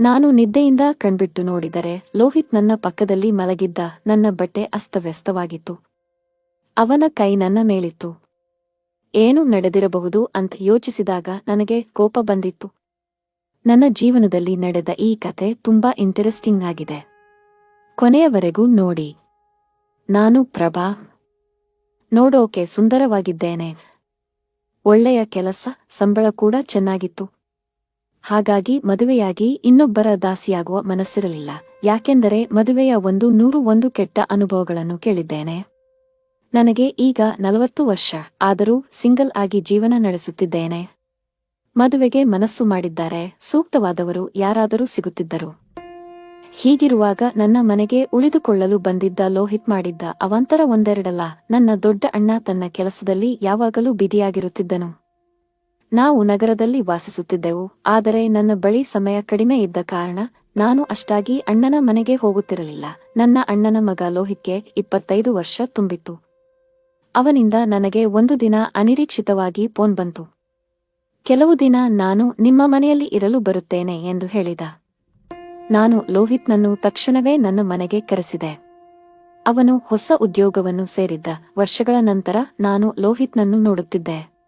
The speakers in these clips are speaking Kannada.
ನಾನು ನಿದ್ದೆಯಿಂದ ಕಣ್ಬಿಟ್ಟು ನೋಡಿದರೆ ಲೋಹಿತ್ ನನ್ನ ಪಕ್ಕದಲ್ಲಿ ಮಲಗಿದ್ದ ನನ್ನ ಬಟ್ಟೆ ಅಸ್ತವ್ಯಸ್ತವಾಗಿತ್ತು. ಅವನ ಕೈ ನನ್ನ ಮೇಲಿತ್ತು. ಏನು ನಡೆದಿರಬಹುದು ಅಂತ ಯೋಚಿಸಿದಾಗ ನನಗೆ ಕೋಪ ಬಂದಿತ್ತು. ನನ್ನ ಜೀವನದಲ್ಲಿ ನಡೆದ ಈ ಕತೆ ತುಂಬಾ ಇಂಟರೆಸ್ಟಿಂಗ್ ಆಗಿದೆ. ಕೊನೆಯವರೆಗೂ ನೋಡಿ. ನಾನು ಪ್ರಭಾ. ನೋಡೋಕೆ ಸುಂದರವಾಗಿದ್ದೇನೆ. ಒಳ್ಳೆಯ ಕೆಲಸ, ಸಂಬಳ ಕೂಡ ಚೆನ್ನಾಗಿತ್ತು. ಹಾಗಾಗಿ ಮದುವೆಯಾಗಿ ಇನ್ನೊಬ್ಬರ ದಾಸಿಯಾಗುವ ಮನಸ್ಸಿರಲಿಲ್ಲ. ಯಾಕೆಂದರೆ ಮದುವೆಯ ಒಂದು ನೂರು ಒಂದು ಕೆಟ್ಟ ಅನುಭವಗಳನ್ನು ಕೇಳಿದ್ದೇನೆ. ನನಗೆ ಈಗ ನಲವತ್ತು ವರ್ಷ, ಆದರೂ ಸಿಂಗಲ್ ಆಗಿ ಜೀವನ ನಡೆಸುತ್ತಿದ್ದೇನೆ. ಮದುವೆಗೆ ಮನಸ್ಸು ಮಾಡಿದ್ದಾರೆ. ಸೂಕ್ತವಾದವರು ಯಾರಾದರೂ ಸಿಗುತ್ತಿದ್ದರು. ಹೀಗಿರುವಾಗ ನನ್ನ ಮನೆಗೆ ಉಳಿದುಕೊಳ್ಳಲು ಬಂದಿದ್ದ ಲೋಹಿತ್ ಮಾಡಿದ್ದ ಅವಾಂತರ ಒಂದೆರಡಲ್ಲ. ನನ್ನ ದೊಡ್ಡ ಅಣ್ಣ ತನ್ನ ಕೆಲಸದಲ್ಲಿ ಯಾವಾಗಲೂ ಬಿದಿಯಾಗಿರುತ್ತಿದ್ದನು ನಾವು ನಗರದಲ್ಲಿ ವಾಸಿಸುತ್ತಿದ್ದೆವು, ಆದರೆ ನನ್ನ ಬಳಿ ಸಮಯ ಕಡಿಮೆ ಇದ್ದ ಕಾರಣ ನಾನು ಅಷ್ಟಾಗಿ ಅಣ್ಣನ ಮನೆಗೆ ಹೋಗುತ್ತಿರಲಿಲ್ಲ. ನನ್ನ ಅಣ್ಣನ ಮಗ ಲೋಹಿತ್ಗೆ ಇಪ್ಪತ್ತೈದು ವರ್ಷ ತುಂಬಿತ್ತು. ಅವನಿಂದ ನನಗೆ ಒಂದು ದಿನ ಅನಿರೀಕ್ಷಿತವಾಗಿ ಫೋನ್ ಬಂತು. ಕೆಲವು ದಿನ ನಾನು ನಿಮ್ಮ ಮನೆಯಲ್ಲಿ ಇರಲು ಬರುತ್ತೇನೆ ಎಂದು ಹೇಳಿದ. ನಾನು ಲೋಹಿತ್ನನ್ನು ತಕ್ಷಣವೇ ನನ್ನ ಮನೆಗೆ ಕರೆಸಿದೆ. ಅವನು ಹೊಸ ಉದ್ಯೋಗವನ್ನು ಸೇರಿದ್ದ. ವರ್ಷಗಳ ನಂತರ ನಾನು ಲೋಹಿತ್ನನ್ನು ನೋಡುತ್ತಿದ್ದೆ.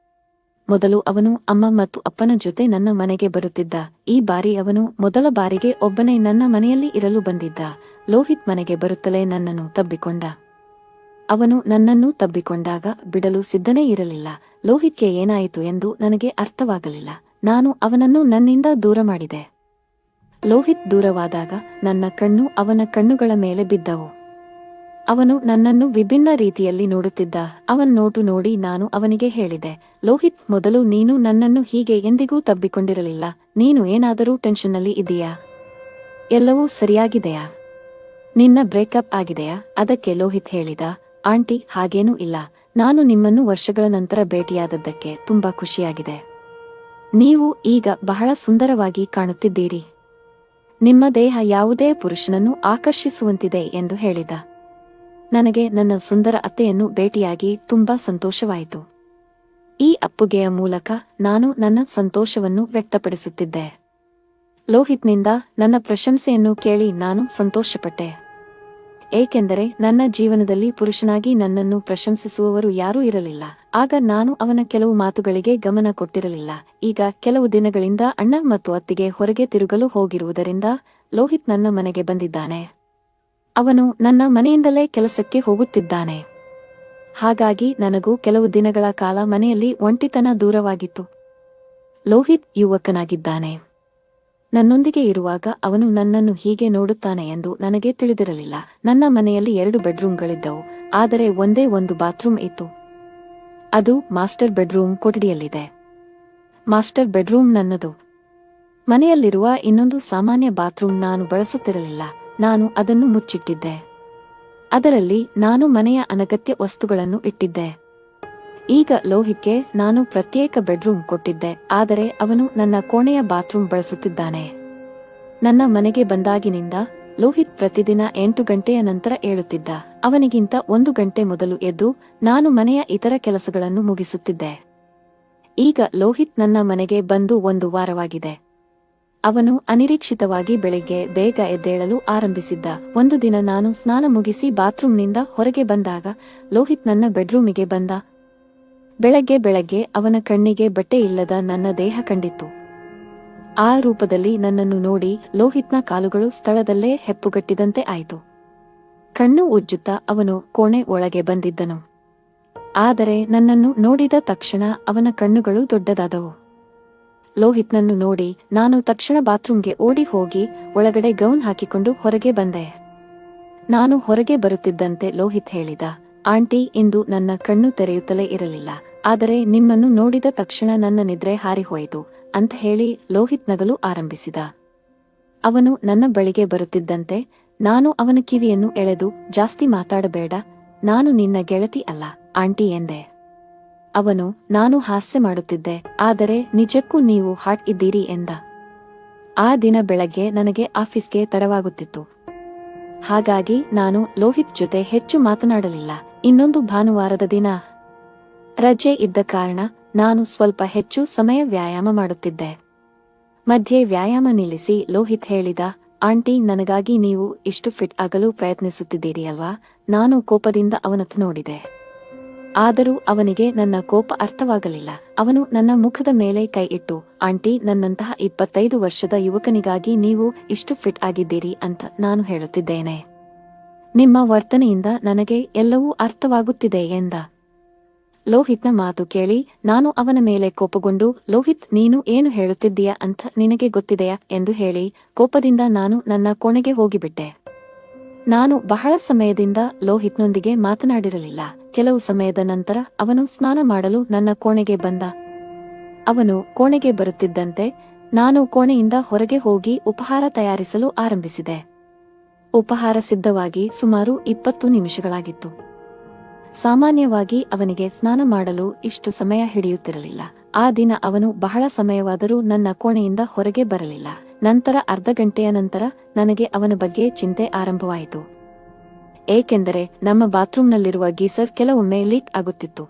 ಮೊದಲು ಅವನು ಅಮ್ಮ ಮತ್ತು ಅಪ್ಪನ ಜೊತೆ ನನ್ನ ಮನೆಗೆ ಬರುತ್ತಿದ್ದ. ಈ ಬಾರಿ ಅವನು ಮೊದಲ ಬಾರಿಗೆ ಒಬ್ಬನೇ ನನ್ನ ಮನೆಯಲ್ಲಿ ಇರಲು ಬಂದಿದ್ದ. ಲೋಹಿತ್ ಮನೆಗೆ ಬರುತ್ತಲೇ ನನ್ನನ್ನು ತಬ್ಬಿಕೊಂಡ. ಅವನು ನನ್ನನ್ನು ತಬ್ಬಿಕೊಂಡಾಗ ಬಿಡಲು ಸಿದ್ಧನೇ ಇರಲಿಲ್ಲ. ಲೋಹಿತ್ಗೆ ಏನಾಯಿತು ಎಂದು ನನಗೆ ಅರ್ಥವಾಗಲಿಲ್ಲ. ನಾನು ಅವನನ್ನು ನನ್ನಿಂದ ದೂರ ಮಾಡಿದೆ. ಲೋಹಿತ್ ದೂರವಾದಾಗ ನನ್ನ ಕಣ್ಣು ಅವನ ಕಣ್ಣುಗಳ ಮೇಲೆ ಬಿದ್ದವು. ಅವನು ನನ್ನನ್ನು ವಿಭಿನ್ನ ರೀತಿಯಲ್ಲಿ ನೋಡುತ್ತಿದ್ದ. ಅವನ್ ನೋಟು ನೋಡಿ ನಾನು ಅವನಿಗೆ ಹೇಳಿದೆ, ಲೋಹಿತ್, ಮೊದಲು ನೀನು ನನ್ನನ್ನು ಹೀಗೆ ಎಂದಿಗೂ ತಬ್ಬಿಕೊಂಡಿರಲಿಲ್ಲ. ನೀನು ಏನಾದರೂ ಟೆನ್ಷನ್ನಲ್ಲಿ ಇದೆಯಾ? ಎಲ್ಲವೂ ಸರಿಯಾಗಿದೆಯಾ? ನಿನ್ನ ಬ್ರೇಕಪ್ ಆಗಿದೆಯಾ? ಅದಕ್ಕೆ ಲೋಹಿತ್ ಹೇಳಿದ, ಆಂಟಿ, ಹಾಗೇನೂ ಇಲ್ಲ. ನಾನು ನಿಮ್ಮನ್ನು ವರ್ಷಗಳ ನಂತರ ಭೇಟಿಯಾದದ್ದಕ್ಕೆ ತುಂಬಾ ಖುಷಿಯಾಗಿದೆ. ನೀವು ಈಗ ಬಹಳ ಸುಂದರವಾಗಿ ಕಾಣುತ್ತಿದ್ದೀರಿ. ನಿಮ್ಮ ದೇಹ ಯಾವುದೇ ಪುರುಷನನ್ನು ಆಕರ್ಷಿಸುವಂತಿದೆ ಎಂದು ಹೇಳಿದ. ನನಗೆ ನನ್ನ ಸುಂದರ ಅತ್ತೆಯನ್ನು ಭೇಟಿಯಾಗಿ ತುಂಬಾ ಸಂತೋಷವಾಯಿತು. ಈ ಅಪ್ಪುಗೆಯ ಮೂಲಕ ನಾನು ನನ್ನ ಸಂತೋಷವನ್ನು ವ್ಯಕ್ತಪಡಿಸುತ್ತಿದ್ದೆ. ಲೋಹಿತ್ನಿಂದ ನನ್ನ ಪ್ರಶಂಸೆಯನ್ನು ಕೇಳಿ ನಾನು ಸಂತೋಷಪಟ್ಟೆ. ಏಕೆಂದರೆ ನನ್ನ ಜೀವನದಲ್ಲಿ ಪುರುಷನಾಗಿ ನನ್ನನ್ನು ಪ್ರಶಂಸಿಸುವವರು ಯಾರೂ ಇರಲಿಲ್ಲ. ಆಗ ನಾನು ಅವನ ಕೆಲವು ಮಾತುಗಳಿಗೆ ಗಮನ ಕೊಟ್ಟಿರಲಿಲ್ಲ. ಈಗ ಕೆಲವು ದಿನಗಳಿಂದ ಅಣ್ಣ ಮತ್ತು ಅತ್ತಿಗೆ ಹೊರಗೆ ತಿರುಗಲು ಹೋಗಿರುವುದರಿಂದ ಲೋಹಿತ್ ನನ್ನ ಮನೆಗೆ ಬಂದಿದ್ದಾನೆ. ಅವನು ನನ್ನ ಮನೆಯಿಂದಲೇ ಕೆಲಸಕ್ಕೆ ಹೋಗುತ್ತಿದ್ದಾನೆ. ಹಾಗಾಗಿ ನನಗೂ ಕೆಲವು ದಿನಗಳ ಕಾಲ ಮನೆಯಲ್ಲಿ ಒಂಟಿತನ ದೂರವಾಗಿತ್ತು. ಲೋಹಿತ್ ಯುವಕನಾಗಿದ್ದಾನೆ. ನನ್ನೊಂದಿಗೆ ಇರುವಾಗ ಅವನು ನನ್ನನ್ನು ಹೀಗೆ ನೋಡುತ್ತಾನೆ ಎಂದು ನನಗೆ ತಿಳಿದಿರಲಿಲ್ಲ. ನನ್ನ ಮನೆಯಲ್ಲಿ ಎರಡು ಬೆಡ್ರೂಮ್ಗಳಿದ್ದವು, ಆದರೆ ಒಂದೇ ಒಂದು ಬಾತ್ರೂಮ್ ಇತ್ತು. ಅದು ಮಾಸ್ಟರ್ ಬೆಡ್ರೂಮ್ ಕೊಠಡಿಯಲ್ಲಿದೆ. ಮಾಸ್ಟರ್ ಬೆಡ್ರೂಮ್ ನನ್ನದು. ಮನೆಯಲ್ಲಿರುವ ಇನ್ನೊಂದು ಸಾಮಾನ್ಯ ಬಾತ್ರೂಮ್ ನಾನು ಬಳಸುತ್ತಿರಲಿಲ್ಲ. ನಾನು ಅದನ್ನು ಮುಚ್ಚಿಟ್ಟಿದ್ದೆ. ಅದರಲ್ಲಿ ನಾನು ಮನೆಯ ಅನಗತ್ಯ ವಸ್ತುಗಳನ್ನು ಇಟ್ಟಿದ್ದೆ. ಈಗ ಲೋಹಿತ್ಗೆ ನಾನು ಪ್ರತ್ಯೇಕ ಬೆಡ್ರೂಮ್ ಕೊಟ್ಟಿದ್ದೆ, ಆದರೆ ಅವನು ನನ್ನ ಕೋಣೆಯ ಬಾತ್ರೂಮ್ ಬಳಸುತ್ತಿದ್ದಾನೆ. ನನ್ನ ಮನೆಗೆ ಬಂದಾಗಿನಿಂದ ಲೋಹಿತ್ ಪ್ರತಿದಿನ ಎಂಟು ಗಂಟೆಯ ನಂತರ ಏಳುತ್ತಿದ್ದ. ಅವನಿಗಿಂತ ಒಂದು ಗಂಟೆ ಮೊದಲು ಎದ್ದು ನಾನು ಮನೆಯ ಇತರ ಕೆಲಸಗಳನ್ನು ಮುಗಿಸುತ್ತಿದ್ದೆ. ಈಗ ಲೋಹಿತ್ ನನ್ನ ಮನೆಗೆ ಬಂದು ಒಂದು ವಾರವಾಗಿದೆ. ಅವನು ಅನಿರೀಕ್ಷಿತವಾಗಿ ಬೆಳಿಗ್ಗೆ ಬೇಗ ಎದ್ದೇಳಲು ಆರಂಭಿಸಿದ್ದ. ಒಂದು ದಿನ ನಾನು ಸ್ನಾನ ಮುಗಿಸಿ ಬಾತ್ರೂಮ್ನಿಂದ ಹೊರಗೆ ಬಂದಾಗ ಲೋಹಿತ್ ನನ್ನ ಬೆಡ್ರೂಮಿಗೆ ಬಂದ. ಬೆಳಗ್ಗೆ ಬೆಳಗ್ಗೆ ಅವನ ಕಣ್ಣಿಗೆ ಬಟ್ಟೆ ಇಲ್ಲದ ನನ್ನ ದೇಹ ಕಂಡಿತ್ತು. ಆ ರೂಪದಲ್ಲಿ ನನ್ನನ್ನು ನೋಡಿ ಲೋಹಿತ್ನ ಕಾಲುಗಳು ಸ್ಥಳದಲ್ಲೇ ಹೆಪ್ಪುಗಟ್ಟಿದಂತೆ ಆಯಿತು. ಕಣ್ಣು ಉಜ್ಜುತ್ತಾ ಅವನು ಕೋಣೆ ಒಳಗೆ ಬಂದಿದ್ದನು. ಆದರೆ ನನ್ನನ್ನು ನೋಡಿದ ತಕ್ಷಣ ಅವನ ಕಣ್ಣುಗಳು ದೊಡ್ಡದಾದವು. ಲೋಹಿತ್ನನ್ನು ನೋಡಿ ನಾನು ತಕ್ಷಣ ಬಾತ್ರೂಮ್ಗೆ ಓಡಿ ಹೋಗಿ ಒಳಗಡೆ ಗೌನ್ ಹಾಕಿಕೊಂಡು ಹೊರಗೆ ಬಂದೆ. ನಾನು ಹೊರಗೆ ಬರುತ್ತಿದ್ದಂತೆ ಲೋಹಿತ್ ಹೇಳಿದ, ಆಂಟಿ, ಇಂದು ನನ್ನ ಕಣ್ಣು ತೆರೆಯುತ್ತಲೇ ಇರಲಿಲ್ಲ, ಆದರೆ ನಿಮ್ಮನ್ನು ನೋಡಿದ ತಕ್ಷಣ ನನ್ನ ನಿದ್ರೆ ಹಾರಿಹೋಯಿತು, ಅಂತ ಹೇಳಿ ಲೋಹಿತ್ ನಗಲು ಆರಂಭಿಸಿದ. ಅವನು ನನ್ನ ಬಳಿಗೆ ಬರುತ್ತಿದ್ದಂತೆ, ನಾನು ಅವನ ಕಿವಿಯನ್ನು ಎಳೆದು ಜಾಸ್ತಿ ಮಾತಾಡಬೇಡ, ನಾನು ನಿನ್ನ ಗೆಳತಿ ಅಲ್ಲ, ಆಂಟಿ, ಎಂದೆ. ಅವನು, ನಾನು ಹಾಸ್ಯ ಮಾಡುತ್ತಿದ್ದೆ, ಆದರೆ ನಿಜಕ್ಕೂ ನೀವು ಹಾಟ್ ಇದ್ದೀರಿ ಎಂದ. ಆ ದಿನ ಬೆಳಗ್ಗೆ ನನಗೆ ಆಫೀಸ್ಗೆ ತಡವಾಗುತ್ತಿತ್ತು. ಹಾಗಾಗಿ ನಾನು ಲೋಹಿತ್ ಜೊತೆ ಹೆಚ್ಚು ಮಾತನಾಡಲಿಲ್ಲ. ಇನ್ನೊಂದು ಭಾನುವಾರದ ದಿನ. ರಜೆ ಇದ್ದ ಕಾರಣ ನಾನು ಸ್ವಲ್ಪ ಹೆಚ್ಚು ಸಮಯ ವ್ಯಾಯಾಮ ಮಾಡುತ್ತಿದ್ದೆ. ಮಧ್ಯೆ ವ್ಯಾಯಾಮ ನಿಲ್ಲಿಸಿ ಲೋಹಿತ್ ಹೇಳಿದ, ಆಂಟಿ, ನನಗಾಗಿ ನೀವು ಇಷ್ಟು ಫಿಟ್ ಆಗಲು ಪ್ರಯತ್ನಿಸುತ್ತಿದ್ದೀರಿ ಅಲ್ವಾ? ನಾನು ಕೋಪದಿಂದ ಅವನತ್ತ ನೋಡಿದೆ. ಆದರೂ ಅವನಿಗೆ ನನ್ನ ಕೋಪ ಅರ್ಥವಾಗಲಿಲ್ಲ. ಅವನು ನನ್ನ ಮುಖದ ಮೇಲೆ ಕೈ ಇಟ್ಟು, ಆಂಟಿ, ನನ್ನಂತಹ ಇಪ್ಪತ್ತೈದು ವರ್ಷದ ಯುವಕನಿಗಾಗಿ ನೀವು ಇಷ್ಟು ಫಿಟ್ ಆಗಿದ್ದೀರಿ ಅಂತ ನಾನು ಹೇಳುತ್ತಿದ್ದೇನೆ. ನಿಮ್ಮ ವರ್ತನೆಯಿಂದ ನನಗೆ ಎಲ್ಲವೂ ಅರ್ಥವಾಗುತ್ತಿದೆ ಎಂದ. ಲೋಹಿತ್ನ ಮಾತು ಕೇಳಿ, ನಾನು ಅವನ ಮೇಲೆ ಕೋಪಗೊಂಡು, ಲೋಹಿತ್, ನೀನು ಏನು ಹೇಳುತ್ತಿದ್ದೀಯಾ ಅಂತ ನಿನಗೆ ಗೊತ್ತಿದೆಯಾ? ಎಂದು ಹೇಳಿ, ಕೋಪದಿಂದ ನಾನು ನನ್ನ ಕೋಣೆಗೆ ಹೋಗಿಬಿಟ್ಟೆ. ನಾನು ಬಹಳ ಸಮಯದಿಂದ ಲೋಹಿತ್ನೊಂದಿಗೆ ಮಾತನಾಡಿರಲಿಲ್ಲ. ಕೆಲವು ಸಮಯದ ನಂತರ ಅವನು ಸ್ನಾನ ಮಾಡಲು ನನ್ನ ಕೋಣೆಗೆ ಬಂದ. ಅವನು ಕೋಣೆಗೆ ಬರುತ್ತಿದ್ದಂತೆ ನಾನು ಕೋಣೆಯಿಂದ ಹೊರಗೆ ಹೋಗಿ ಉಪಹಾರ ತಯಾರಿಸಲು ಆರಂಭಿಸಿದೆ. ಉಪಹಾರ ಸಿದ್ಧವಾಗಿ ಸುಮಾರು ಇಪ್ಪತ್ತು ನಿಮಿಷಗಳಾಗಿತ್ತು. ಸಾಮಾನ್ಯವಾಗಿ ಅವನಿಗೆ ಸ್ನಾನ ಮಾಡಲು ಇಷ್ಟು ಸಮಯ ಹಿಡಿಯುತ್ತಿರಲಿಲ್ಲ. ಆ ದಿನ ಅವನು ಬಹಳ ಸಮಯವಾದರೂ ನನ್ನ ಕೋಣೆಯಿಂದ ಹೊರಗೆ ಬರಲಿಲ್ಲ. ನಂತರ ಅರ್ಧ ಗಂಟೆಯ ನಂತರ ನನಗೆ ಅವನ ಬಗ್ಗೆ ಚಿಂತೆ ಆರಂಭವಾಯಿತು. ಏಕೆಂದರೆ ನಮ್ಮ ಬಾತ್ರೂಮ್ನಲ್ಲಿರುವ ಗೀಸರ್ ಕೆಲವೊಮ್ಮೆ ಲೀಕ್ ಆಗುತ್ತಿತ್ತು.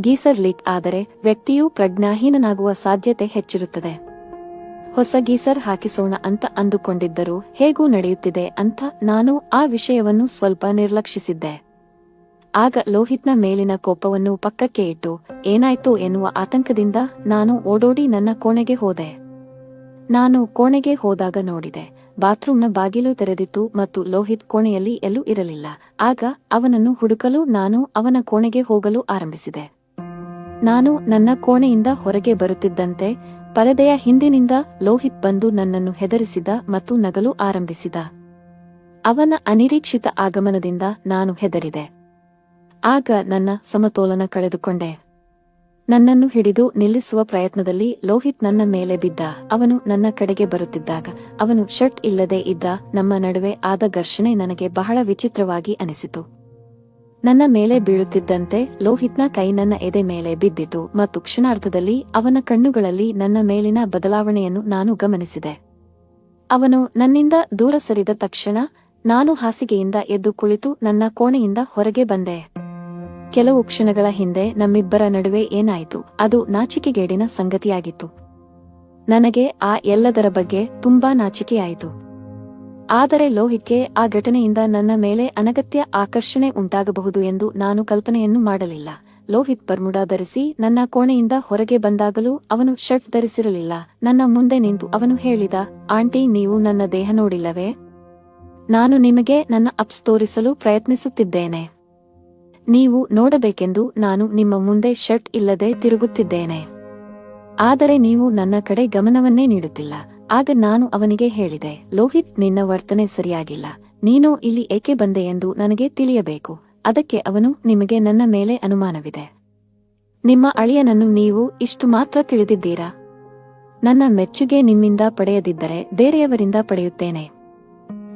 ಗೀಸರ್ ಲೀಕ್ ಆದರೆ ವ್ಯಕ್ತಿಯು ಪ್ರಜ್ಞಾಹೀನನಾಗುವ ಸಾಧ್ಯತೆ ಹೆಚ್ಚಿರುತ್ತದೆ. ಹೊಸ ಗೀಸರ್ ಹಾಕಿಸೋಣ ಅಂತ ಅಂದುಕೊಂಡಿದ್ದರೂ ಹೇಗೂ ನಡೆಯುತ್ತಿದೆ ಅಂತ ನಾನು ಆ ವಿಷಯವನ್ನು ಸ್ವಲ್ಪ ನಿರ್ಲಕ್ಷಿಸಿದ್ದೆ. ಆಗ ಲೋಹಿತ್ನ ಮೇಲಿನ ಕೋಪವನ್ನು ಪಕ್ಕಕ್ಕೆ ಇಟ್ಟು, ಏನಾಯ್ತು ಎನ್ನುವ ಆತಂಕದಿಂದ ನಾನು ಓಡೋಡಿ ನನ್ನ ಕೋಣೆಗೆ ಹೋದೆ. ನಾನು ಕೋಣೆಗೆ ಹೋದಾಗ ನೋಡಿದೆ ಬಾತ್ರೂಮ್ನ ಬಾಗಿಲು ತೆರೆದಿತ್ತು ಮತ್ತು ಲೋಹಿತ್ ಕೋಣೆಯಲ್ಲಿ ಎಲ್ಲೂ ಇರಲಿಲ್ಲ. ಆಗ ಅವನನ್ನು ಹುಡುಕಲು ನಾನು ಅವನ ಕೋಣೆಗೆ ಹೋಗಲು ಆರಂಭಿಸಿದೆ. ನಾನು ನನ್ನ ಕೋಣೆಯಿಂದ ಹೊರಗೆ ಬರುತ್ತಿದ್ದಂತೆ ಪರದೆಯ ಹಿಂದಿನಿಂದ ಲೋಹಿತ್ ಬಂದು ನನ್ನನ್ನು ಹೆದರಿಸಿದ ಮತ್ತು ನಗಲು ಆರಂಭಿಸಿದ. ಅವನ ಅನಿರೀಕ್ಷಿತ ಆಗಮನದಿಂದ ನಾನು ಹೆದರಿದೆ. ಆಗ ನನ್ನ ಸಮತೋಲನ ಕಳೆದುಕೊಂಡೆ. ನನ್ನನ್ನು ಹಿಡಿದು ನಿಲ್ಲಿಸುವ ಪ್ರಯತ್ನದಲ್ಲಿ ಲೋಹಿತ್ ನನ್ನ ಮೇಲೆ ಬಿದ್ದ. ಅವನು ನನ್ನ ಕಡೆಗೆ ಬರುತ್ತಿದ್ದಾಗ ಅವನು ಶರ್ಟ್ ಇಲ್ಲದೆ ಇದ್ದ ನಮ್ಮ ನಡುವೆ ಆದ ಘರ್ಷಣೆ ನನಗೆ ಬಹಳ ವಿಚಿತ್ರವಾಗಿ ಅನಿಸಿತು. ನನ್ನ ಮೇಲೆ ಬೀಳುತ್ತಿದ್ದಂತೆ ಲೋಹಿತ್ನ ಕೈ ನನ್ನ ಎದೆ ಮೇಲೆ ಬಿದ್ದಿತು ಮತ್ತು ಕ್ಷಣಾರ್ಧದಲ್ಲಿ ಅವನ ಕಣ್ಣುಗಳಲ್ಲಿ ನನ್ನ ಮೇಲಿನ ಬದಲಾವಣೆಯನ್ನು ನಾನು ಗಮನಿಸಿದೆ. ಅವನು ನನ್ನಿಂದ ದೂರ ಸರಿದ ತಕ್ಷಣ ನಾನು ಹಾಸಿಗೆಯಿಂದ ಎದ್ದು ಕುಳಿತು ನನ್ನ ಕೋಣೆಯಿಂದ ಹೊರಗೆ ಬಂದೆ. ಕೆಲವು ಕ್ಷಣಗಳ ಹಿಂದೆ ನಮ್ಮಿಬ್ಬರ ನಡುವೆ ಏನಾಯಿತು? ಅದು ನಾಚಿಕೆಗೇಡಿನ ಸಂಗತಿಯಾಗಿತ್ತು. ನನಗೆ ಆ ಎಲ್ಲದರ ಬಗ್ಗೆ ತುಂಬಾ ನಾಚಿಕೆಯಾಯಿತು. ಆದರೆ ಲೋಹಿತ್ಗೆ ಆ ಘಟನೆಯಿಂದ ನನ್ನ ಮೇಲೆ ಅನಗತ್ಯ ಆಕರ್ಷಣೆ ಉಂಟಾಗಬಹುದು ಎಂದು ನಾನು ಕಲ್ಪನೆಯನ್ನು ಮಾಡಲಿಲ್ಲ. ಲೋಹಿತ್ ಬರ್ಮುಡಾ ಧರಿಸಿ ನನ್ನ ಕೋಣೆಯಿಂದ ಹೊರಗೆ ಬಂದಾಗಲೂ ಅವನು ಶರ್ಟ್ ಧರಿಸಿರಲಿಲ್ಲ. ನನ್ನ ಮುಂದೆ ನಿಂತು ಅವನು ಹೇಳಿದ, ಆಂಟಿ, ನೀವು ನನ್ನ ದೇಹ ನೋಡಿಲ್ಲವೇ? ನಾನು ನಿಮಗೆ ನನ್ನ ಅಪ್ಸ್ ತೋರಿಸಲು ಪ್ರಯತ್ನಿಸುತ್ತಿದ್ದೇನೆ. ನೀವು ನೋಡಬೇಕೆಂದು ನಾನು ನಿಮ್ಮ ಮುಂದೆ ಶರ್ಟ್ ಇಲ್ಲದೆ ತಿರುಗುತ್ತಿದ್ದೇನೆ. ಆದರೆ ನೀವು ನನ್ನ ಕಡೆ ಗಮನವನ್ನೇ ನೀಡುತ್ತಿಲ್ಲ. ಆಗ ನಾನು ಅವನಿಗೆ ಹೇಳಿದೆ, ಲೋಹಿತ್, ನಿನ್ನ ವರ್ತನೆ ಸರಿಯಾಗಿಲ್ಲ. ನೀನು ಇಲ್ಲಿ ಏಕೆ ಬಂದೆ ಎಂದು ನನಗೆ ತಿಳಿಯಬೇಕು. ಅದಕ್ಕೆ ಅವನು ನಿಮಗೆ ನನ್ನ ಮೇಲೆ ಅನುಮಾನವಿದೆ. ನಿಮ್ಮ ಅಳಿಯನನ್ನು ನೀವು ಇಷ್ಟು ಮಾತ್ರ ತಿಳಿದಿದ್ದೀರಾ? ನನ್ನ ಮೆಚ್ಚುಗೆ ನಿಮ್ಮಿಂದ ಪಡೆಯದಿದ್ದರೆ ಬೇರೆಯವರಿಂದ ಪಡೆಯುತ್ತೇನೆ.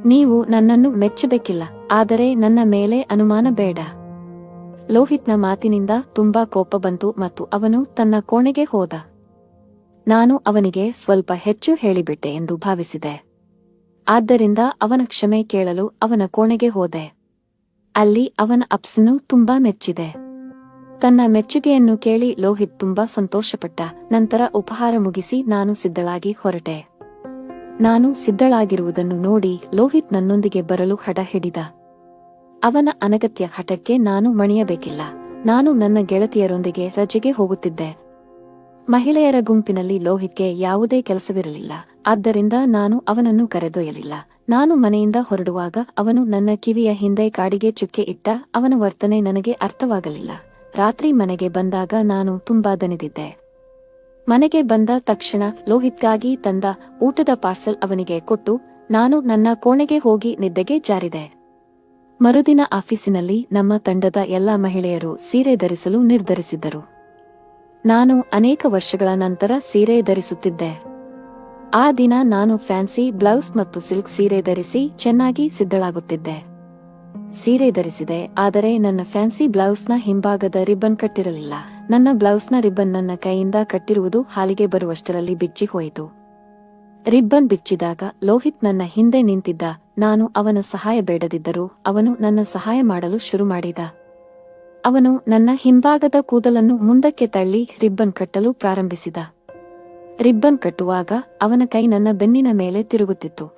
ನೀವು ನನ್ನನ್ನು ಮೆಚ್ಚಬೇಕಿಲ್ಲ, ಆದರೆ ನನ್ನ ಮೇಲೆ ಅನುಮಾನ ಬೇಡ. ಲೋಹಿತ್ನ ಮಾತಿನಿಂದ ತುಂಬಾ ಕೋಪ ಬಂತು ಮತ್ತು ಅವನು ತನ್ನ ಕೋಣೆಗೆ ಹೋದ. ನಾನು ಅವನಿಗೆ ಸ್ವಲ್ಪ ಹೆಚ್ಚು ಹೇಳಿಬಿಟ್ಟೆ ಎಂದು ಭಾವಿಸಿದೆ. ಆದ್ದರಿಂದ ಅವನ ಕ್ಷಮೆ ಕೇಳಲು ಅವನ ಕೋಣೆಗೆ ಹೋದೆ. ಅಲ್ಲಿ ಅವನ ಅಪ್ಸನು ತುಂಬಾ ಮೆಚ್ಚಿದೆ. ತನ್ನ ಮೆಚ್ಚುಗೆಯನ್ನು ಕೇಳಿ ಲೋಹಿತ್ ತುಂಬಾ ಸಂತೋಷಪಟ್ಟ. ನಂತರ ಉಪಹಾರ ಮುಗಿಸಿ ನಾನು ಸಿದ್ಧಳಾಗಿ ಹೊರಟೆ. ನಾನು ಸಿದ್ಧಳಾಗಿರುವುದನ್ನು ನೋಡಿ ಲೋಹಿತ್ ನನ್ನೊಂದಿಗೆ ಬರಲು ಹಡ ಹಿಡಿದ ಅವನ ಅನಗತ್ಯ ಹಠಕ್ಕೆ ನಾನು ಮಣಿಯಬೇಕಿಲ್ಲ. ನಾನು ನನ್ನ ಗೆಳತಿಯರೊಂದಿಗೆ ರಜೆಗೆ ಹೋಗುತ್ತಿದ್ದೆ. ಮಹಿಳೆಯರ ಗುಂಪಿನಲ್ಲಿ ಲೋಹಿತ್ಗೆ ಯಾವುದೇ ಕೆಲಸವಿರಲಿಲ್ಲ. ಆದ್ದರಿಂದ ನಾನು ಅವನನ್ನು ಕರೆದೊಯ್ಯಲಿಲ್ಲ. ನಾನು ಮನೆಯಿಂದ ಹೊರಡುವಾಗ ಅವನು ನನ್ನ ಕಿವಿಯ ಹಿಂದೆ ಕಾಡಿಗೆ ಚುಕ್ಕೆ ಇಟ್ಟ ಅವನ ವರ್ತನೆ ನನಗೆ ಅರ್ಥವಾಗಲಿಲ್ಲ. ರಾತ್ರಿ ಮನೆಗೆ ಬಂದಾಗ ನಾನು ತುಂಬಾ ದನಿದಿದ್ದೆ ಮನೆಗೆ ಬಂದ ತಕ್ಷಣ ಲೋಹಿತ್ಗಾಗಿ ತಂದ ಊಟದ ಪಾರ್ಸಲ್ ಅವನಿಗೆ ಕೊಟ್ಟು ನಾನು ನನ್ನ ಕೋಣೆಗೆ ಹೋಗಿ ನಿದ್ದೆಗೆ ಜಾರಿದೆ. ಮರುದಿನ ಆಫೀಸಿನಲ್ಲಿ ನಮ್ಮ ತಂಡದ ಎಲ್ಲಾ ಮಹಿಳೆಯರು ಸೀರೆ ಧರಿಸಲು ನಿರ್ಧರಿಸಿದ್ದರು. ನಾನು ಅನೇಕ ವರ್ಷಗಳ ನಂತರ ಸೀರೆ ಧರಿಸುತ್ತಿದ್ದೆ. ಆ ದಿನ ನಾನು ಫ್ಯಾನ್ಸಿ ಬ್ಲೌಸ್ ಮತ್ತು ಸಿಲ್ಕ್ ಸೀರೆ ಧರಿಸಿ ಚೆನ್ನಾಗಿ ಸಿದ್ಧಳಾಗುತ್ತಿದ್ದೆ. ಸೀರೆ ಧರಿಸಿದೆ, ಆದರೆ ನನ್ನ ಫ್ಯಾನ್ಸಿ ಬ್ಲೌಸ್ನ ಹಿಂಭಾಗದ ರಿಬ್ಬನ್ ಕಟ್ಟಿರಲಿಲ್ಲ. ನನ್ನ ಬ್ಲೌಸ್ನ ರಿಬ್ಬನ್ ನನ್ನ ಕೈಯಿಂದ ಕಟ್ಟಿರುವುದು ಹಾಲಿಗೆ ಬರುವಷ್ಟರಲ್ಲಿ ಬಿಚ್ಚಿ ಹೋಯಿತು. ರಿಬ್ಬನ್ ಬಿಚ್ಚಿದಾಗ ಲೋಹಿತ್ ನನ್ನ ಹಿಂದೆ ನಿಂತಿದ್ದ ನಾನು ಅವನ ಸಹಾಯ ಬೇಡದಿದ್ದರೂ ಅವನು ನನ್ನ ಸಹಾಯ ಮಾಡಲು ಶುರು ಮಾಡಿದ. ಅವನು ನನ್ನ ಹಿಂಭಾಗದ ಕೂದಲನ್ನು ಮುಂದಕ್ಕೆ ತಳ್ಳಿ ರಿಬ್ಬನ್ ಕಟ್ಟಲು ಪ್ರಾರಂಭಿಸಿದ. ರಿಬ್ಬನ್ ಕಟ್ಟುವಾಗ ಅವನ ಕೈ ನನ್ನ ಬೆನ್ನಿನ ಮೇಲೆ ತಿರುಗುತ್ತಿತ್ತು.